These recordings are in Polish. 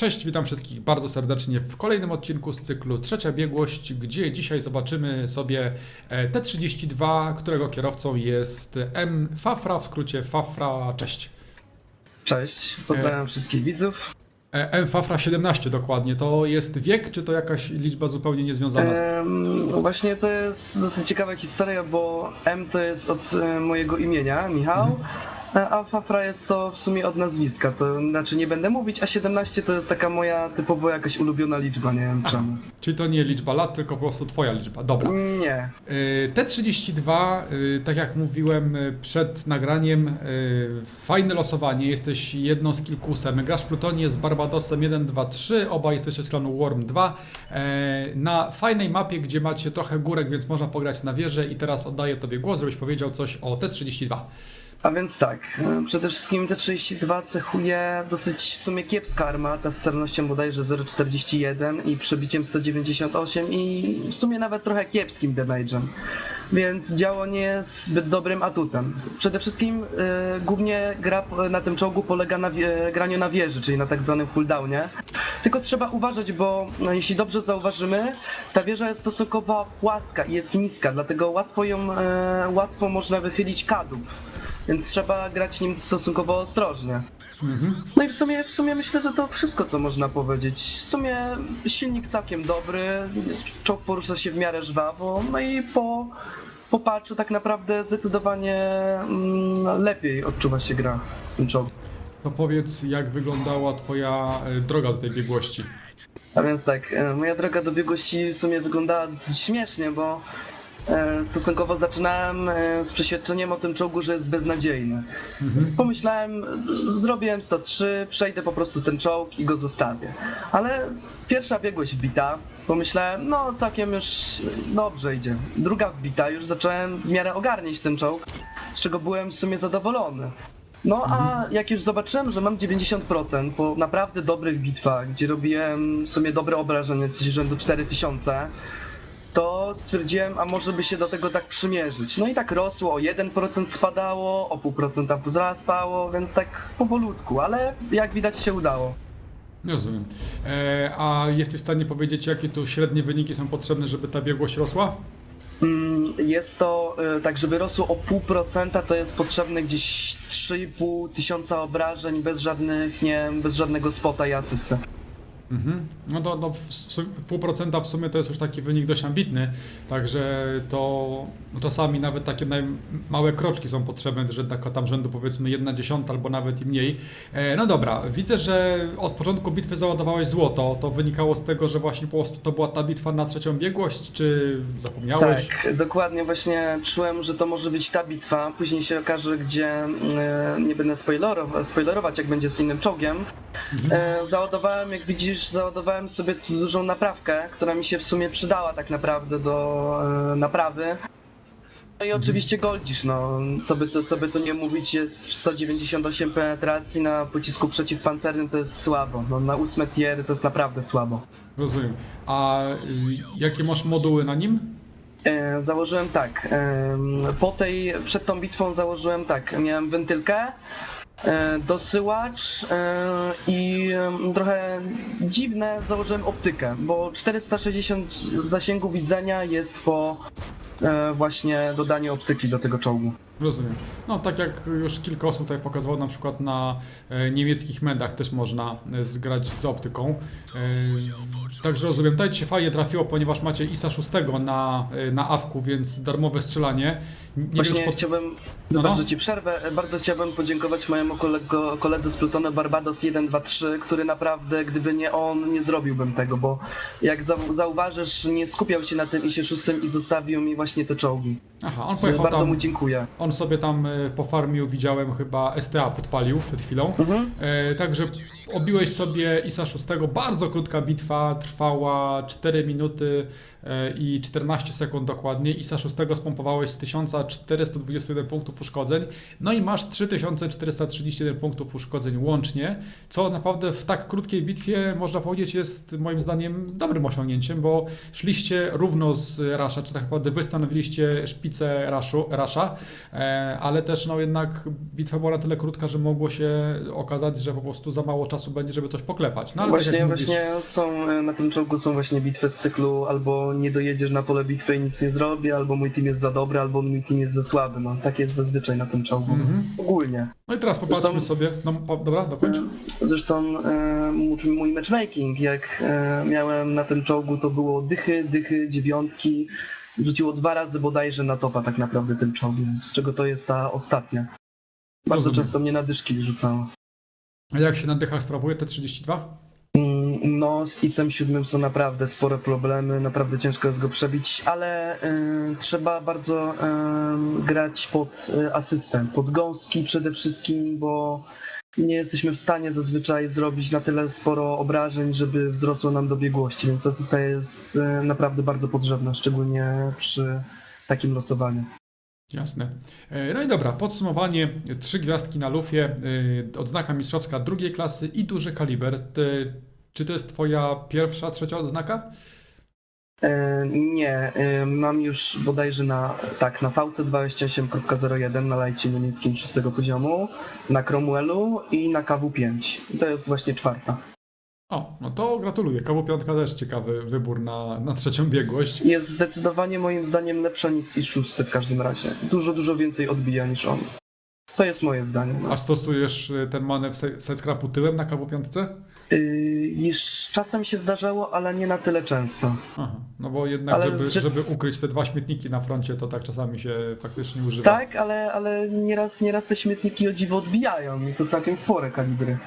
Cześć, witam wszystkich bardzo serdecznie w kolejnym odcinku z cyklu Trzecia Biegłość, gdzie dzisiaj zobaczymy sobie e, T32, którego kierowcą jest M. Fafra, w skrócie Fafra. Cześć. Cześć, pozdrawiam wszystkich widzów. E, M. Fafra 17 dokładnie. To jest wiek, czy to jakaś liczba zupełnie niezwiązana z Em, właśnie to jest dosyć ciekawa historia, bo M to jest od e, mojego imienia, Michał, Mhm. E, a Fafra jest to w sumie od nazwiska, to znaczy nie będę mówić, a 17 to jest taka moja typowo jakaś ulubiona liczba, nie wiem czemu. Czyli to nie liczba lat, tylko po prostu twoja liczba. Dobra. Nie, Y, T32, y, tak jak mówiłem przed nagraniem, fajne losowanie, jesteś jedną z kilkusem. Grasz w Plutonie z Barbadosem 1, 2, 3, obaj jesteście z klanu Worm 2. e, Na fajnej mapie, gdzie macie trochę górek, więc można pograć na wieżę i teraz oddaję Tobie głos, żebyś powiedział coś o T32. A więc tak, e, przede wszystkim T32 cechuje dosyć w sumie kiepska armata z celnością bodajże 0,41 i przebiciem 198 i w sumie nawet trochę kiepskim damage'em. Więc działo nie jest zbyt dobrym atutem. Przede wszystkim e, głównie gra na tym czołgu polega na graniu na wieży, czyli na tak zwanym cooldownie. Tylko trzeba uważać, bo no, jeśli dobrze zauważymy, ta wieża jest stosunkowo płaska i jest niska, dlatego łatwo ją, e, łatwo można wychylić kadłub. Więc trzeba grać nim stosunkowo ostrożnie. Mhm. No i w sumie, w sumie myślę, że to wszystko, co można powiedzieć. W sumie silnik całkiem dobry, czołg porusza się w miarę żwawo, no i po, po patchu tak naprawdę zdecydowanie mm, lepiej odczuwa się gra w tym czołgu. To powiedz, jak wyglądała Twoja e, droga do tej biegłości. A więc tak, e, moja droga do biegłości w sumie wyglądała dosyć śmiesznie, bo stosunkowo zaczynałem e, z przeświadczeniem o tym czołgu, że jest beznadziejny. Mhm. Pomyślałem, zrobiłem 103, przejdę po prostu ten czołg i go zostawię. Ale pierwsza biegłość wbita, pomyślałem, no całkiem już dobrze idzie. Druga wbita, już zacząłem w miarę ogarniać ten czołg, z czego byłem w sumie zadowolony. No a jak już zobaczyłem, że mam 90% po naprawdę dobrych bitwach, gdzie robiłem w sumie dobre obrażenie, coś rzędu 4000, to stwierdziłem, a może by się do tego tak przymierzyć. No i tak rosło, o 1% spadało, o 0,5% wzrastało, więc tak powolutku, ale jak widać się udało. Rozumiem. E, a jesteś w stanie powiedzieć, jakie tu średnie wyniki są potrzebne, żeby ta biegłość rosła? Mm, Jest to, y, tak żeby rosło o 0,5%, to jest potrzebne gdzieś 3,5 tysiąca obrażeń bez żadnych, nie, bez żadnego spota i asysty. Mhm. No to, to pół procenta w sumie to jest już taki wynik dość ambitny, także to no czasami nawet takie małe kroczki są potrzebne, że taka tam rzędu powiedzmy jedna dziesiąta albo nawet i mniej. E, no dobra, widzę, że od początku bitwy załadowałeś złoto. To wynikało z tego, że właśnie po prostu to była ta bitwa na trzecią biegłość, czy zapomniałeś? Tak, dokładnie właśnie czułem, że to może być ta bitwa. Później się okaże, gdzie e, nie będę spoilerow- spoilerować, jak będzie z innym czołgiem. E, załadowałem, jak widzisz, załadowałem sobie tu dużą naprawkę, która mi się w sumie przydała tak naprawdę do e, naprawy. No i oczywiście Goldzisz, no, co by, to, co by to nie mówić, jest 198 penetracji na pocisku przeciwpancernym, to jest słabo. No, na ósme tiery to jest naprawdę słabo. Rozumiem. A y, jakie masz moduły na nim? E, założyłem tak. em, po tej, przed tą bitwą założyłem tak. Miałem wentylkę, dosyłacz e, i trochę dziwne założyłem optykę, bo 460 zasięgu widzenia jest po e, właśnie dodaniu optyki do tego czołgu. Rozumiem. No tak jak już kilka osób tutaj pokazywało, na przykład na e, niemieckich medach też można e, zgrać z optyką. E, także rozumiem. Tutaj ci się fajnie trafiło, ponieważ macie ISA 6 na, e, na AWK-u, więc darmowe strzelanie. Nie Właśnie spod- chciałbym, No, no. bardzo ci przerwę, bardzo chciałbym podziękować mojemu kolego, koledze z Plutonu Barbados 123, który naprawdę, gdyby nie on, nie zrobiłbym tego, bo jak zau- zauważysz, nie skupiał się na tym ISie 6 i zostawił mi właśnie te czołgi. Aha, on pojechał bardzo tam, mu dziękuję. on sobie tam e, pofarmił, widziałem chyba STA podpalił przed chwilą. Mhm. E, także obiłeś sobie ISA 6, bardzo krótka bitwa, trwała 4 minuty e, i 14 sekund dokładnie. ISA 6 spompowałeś z 1421 punktów uszkodzeń, no i masz 3431 punktów uszkodzeń łącznie, co naprawdę w tak krótkiej bitwie można powiedzieć jest moim zdaniem dobrym osiągnięciem, bo szliście równo z Rasha, czy tak naprawdę wy stanowiliście szpicę rasza, e, ale też no jednak bitwa była na tyle krótka, że mogło się okazać, że po prostu za mało czasu będzie, żeby coś poklepać. No ale tak właśnie, mówisz, właśnie są e, na tym czołgu są właśnie bitwy z cyklu albo nie dojedziesz na pole bitwy i nic nie zrobię, albo mój team jest za dobry, albo mój team jest za słaby. No tak jest zazwyczaj na tym czołgu. Mhm. Ogólnie. No i teraz popatrzmy Zresztą- sobie. No, po, dobra, dokończ. Zresztą e, mój- mój matchmaking, jak e, miałem na tym czołgu, to było dychy, dychy, dziewiątki. Rzuciło dwa razy bodajże na topa tak naprawdę tym czołgiem, z czego to jest ta ostatnia. Bardzo Rozumiem. często mnie na dyszki rzucało. A jak się na dychach sprawuje te 32? Mm, No, z ISem 7 są naprawdę spore problemy, naprawdę ciężko jest go przebić, ale y, trzeba bardzo y, grać pod y, asystent, pod gąski przede wszystkim, bo nie jesteśmy w stanie zazwyczaj zrobić na tyle sporo obrażeń, żeby wzrosło nam do biegłości, więc asysta jest y, naprawdę bardzo potrzebna, szczególnie przy takim losowaniu. Jasne. E, No i dobra, podsumowanie. Trzy gwiazdki na lufie, e, odznaka mistrzowska drugiej klasy i duży kaliber. Czy to jest twoja pierwsza, trzecia odznaka? E, Nie, e, mam już bodajże na, tak, na VC28.01 na lajcie niemieckim szóstego poziomu, na Cromwellu i na KW5. To jest właśnie czwarta. O, no to gratuluję. KW5 też ciekawy wybór na, na trzecią biegłość. Jest zdecydowanie moim zdaniem lepsza niż i szósty w każdym razie. Dużo, dużo więcej odbija niż on. To jest moje zdanie. No. A stosujesz e, ten manewr se- setscrapu tyłem na KW5? Yy, już czasem się zdarzało, ale nie na tyle często. Aha, no bo jednak, Ale żeby, że- żeby ukryć te dwa śmietniki na froncie, to tak czasami się faktycznie używa. Tak, ale, ale nieraz, nieraz te śmietniki o dziwo odbijają i to całkiem spore kalibry.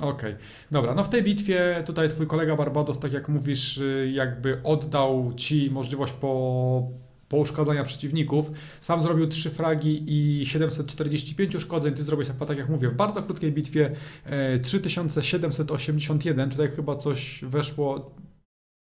Okej, dobra, no w tej bitwie tutaj twój kolega Barbados, tak jak mówisz, y, jakby oddał ci możliwość po, pouszkadzania przeciwników. Sam zrobił 3 fragi i 745 uszkodzeń, ty zrobiłeś chyba tak jak mówię, w bardzo krótkiej bitwie e, 3781, tutaj chyba coś weszło,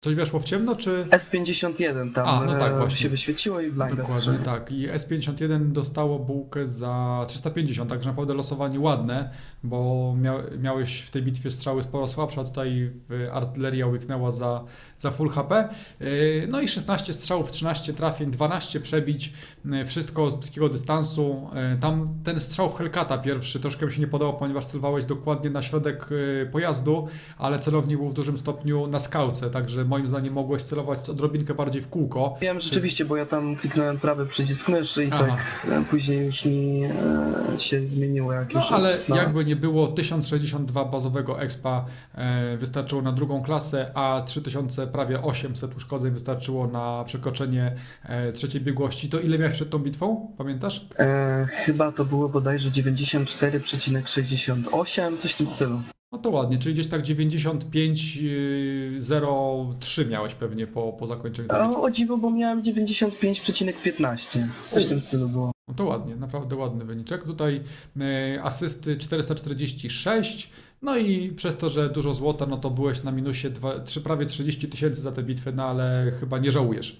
coś weszło w ciemno, czy... S51 tam A, no tak, e, właśnie. się wyświeciło i blinda Dokładnie tak. I S51 dostało bułkę za 350, także naprawdę losowanie ładne, bo mia, miałeś w tej bitwie strzały sporo słabsze, a tutaj artyleria łyknęła za, za full HP. Yy, No i 16 strzałów, 13 trafień, 12 przebić, yy, wszystko z bliskiego dystansu. Tam ten strzał w Hellcata pierwszy troszkę mi się nie podobał, ponieważ celowałeś dokładnie na środek pojazdu, ale celownik był w dużym stopniu na skałce, także moim zdaniem mogłeś celować odrobinkę bardziej w kółko. Wiem rzeczywiście, bo ja tam kliknąłem prawy przycisk myszy i Aha. tak e, później już mi e, się zmieniło jak No już ale odcisnąłem. jakby nie było, 1062 bazowego expa e, wystarczyło na drugą klasę, a 3000 prawie 800 uszkodzeń wystarczyło na przekroczenie e, trzeciej biegłości. To ile miałeś przed tą bitwą? Pamiętasz? E, chyba to było bodajże 94,68, coś w tym stylu. No to ładnie, czyli gdzieś tak 95,03 miałeś pewnie po, po zakończeniu A o dziwo, bo miałem 95,15, coś w tym stylu było. No to ładnie, naprawdę ładny wyniczek. Tutaj e, asysty 446, no i przez to, że dużo złota, no to byłeś na minusie dwa, trzy, prawie 30 tysięcy za tę bitwę, no ale chyba nie żałujesz.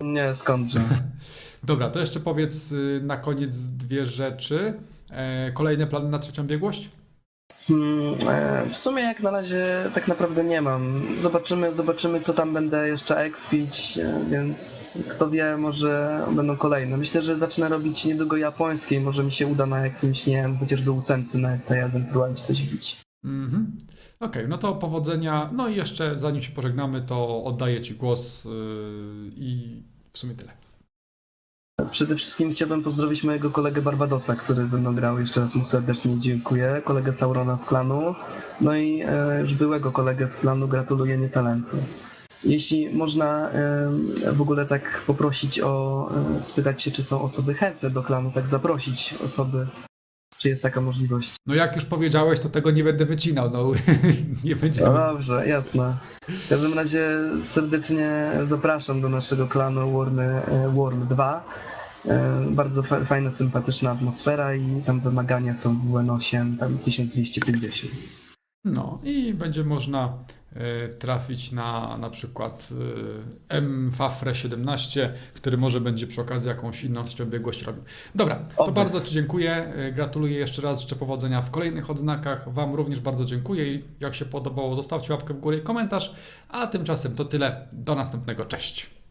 Nie, skądże. Dobra, to jeszcze powiedz y, na koniec dwie rzeczy. E, Kolejne plany na trzecią biegłość? Hmm, e, w sumie jak na razie tak naprawdę nie mam. Zobaczymy, zobaczymy co tam będę jeszcze expić, e, więc kto wie, może będą kolejne. Myślę, że zacznę robić niedługo japońskiej, może mi się uda na jakimś, nie wiem, chociażby ósemce na ST1 próbować coś bić. Mhm. Okej, no to powodzenia. No i jeszcze zanim się pożegnamy, to oddaję Ci głos y, i w sumie tyle. Przede wszystkim chciałbym pozdrowić mojego kolegę Barbadosa, który ze mną grał. Jeszcze raz mu serdecznie dziękuję. Kolegę Saurona z klanu. No i e, już byłego kolegę z klanu gratuluję nietalentu. Jeśli można e, w ogóle tak poprosić o, e, spytać się, czy są osoby chętne do klanu, tak zaprosić osoby, czy jest taka możliwość. No jak już powiedziałeś, to tego nie będę wycinał, no nie No będziemy. dobrze, jasne. W każdym razie serdecznie zapraszam do naszego klanu Wormy, Worm 2. E, Bardzo fa- fajna, sympatyczna atmosfera i tam wymagania są w UN8, tam 1250. No i będzie można e, trafić na na przykład e, M Fafre 17, który może będzie przy okazji jakąś inną biegłość robił. Dobra, to Oby. bardzo Ci dziękuję. Gratuluję jeszcze raz, życzę powodzenia w kolejnych odznakach. Wam również bardzo dziękuję i jak się podobało, zostawcie łapkę w górę i komentarz. A tymczasem to tyle. Do następnego. Cześć.